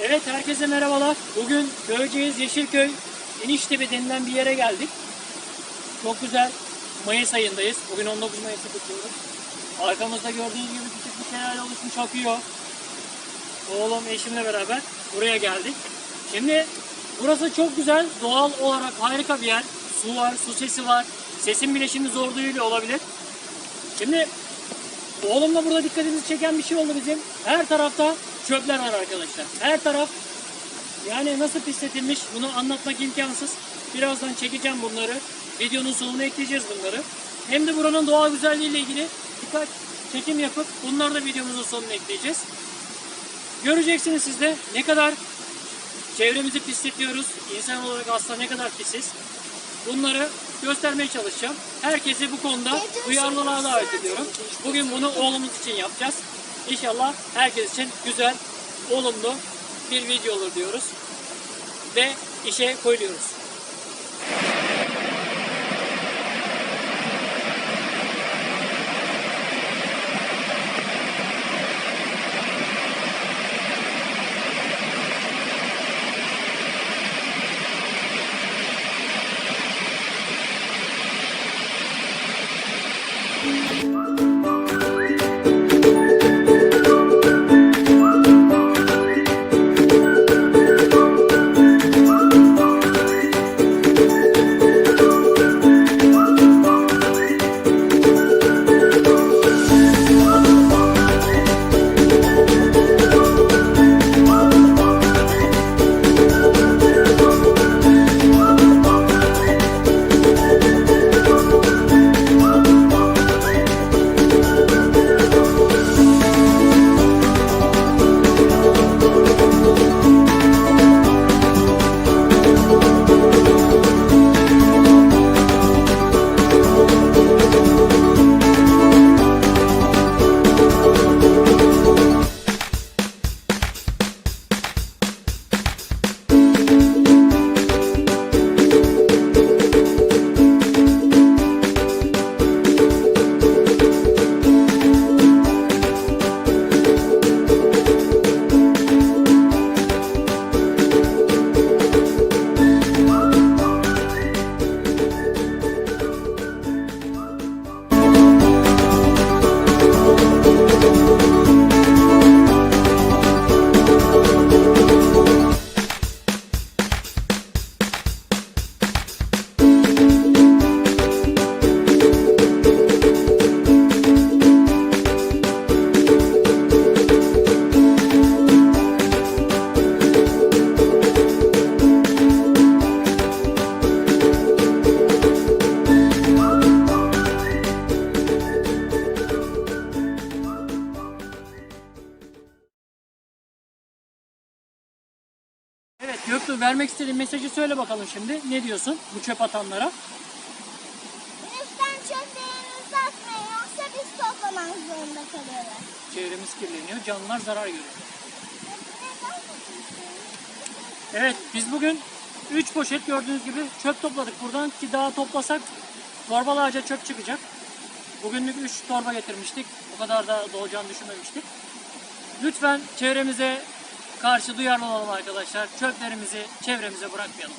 Evet herkese merhabalar. Bugün Köyceğiz Yeşilköy İniştepe denilen bir yere geldik. Çok güzel Mayıs ayındayız. Bugün 19 Mayıs'ı kutluyoruz. Arkamızda gördüğünüz gibi küçük bir şelale oluşmuş akıyor. Oğlum eşimle beraber buraya geldik. Şimdi burası çok güzel. Doğal olarak harika bir yer. Su var, su sesi var. Sesin bile şimdi zor duyuluyor olabilir. Şimdi Oğlumla burada dikkatimizi çeken bir şey oldu bizim. Her tarafta çöpler var arkadaşlar. Her taraf yani nasıl pisletilmiş bunu anlatmak imkansız. Birazdan çekeceğim bunları. Videonun sonuna ekleyeceğiz bunları. Hem de buranın doğal güzelliğiyle ilgili birkaç çekim yapıp bunları da videomuzun sonuna ekleyeceğiz. Göreceksiniz siz de ne kadar çevremizi pisletiyoruz. İnsan olarak aslında ne kadar pisiz. Bunları göstermeye çalışacağım. Herkesi bu konuda duyarlılığa davet ediyorum. Bugün bunu oğlumuz için yapacağız. İnşallah herkes için güzel, olumlu bir video olur diyoruz. Ve işe koyuluyoruz. Evet Göktuğ vermek istediğin mesajı söyle bakalım şimdi. Ne diyorsun bu çöp atanlara? Lütfen çöplerinizi atmayın yoksa biz toplamak zorunda kalıyoruz. Çevremiz kirleniyor, canlılar zarar görüyor. Evet biz bugün 3 poşet gördüğünüz gibi çöp topladık buradan ki daha toplasak torbalarca çöp çıkacak. Bugünlük 3 torba getirmiştik. O kadar da dolacağını düşünmemiştik. Lütfen çevremize karşı duyarlı olalım arkadaşlar. Çöplerimizi çevremize bırakmayalım.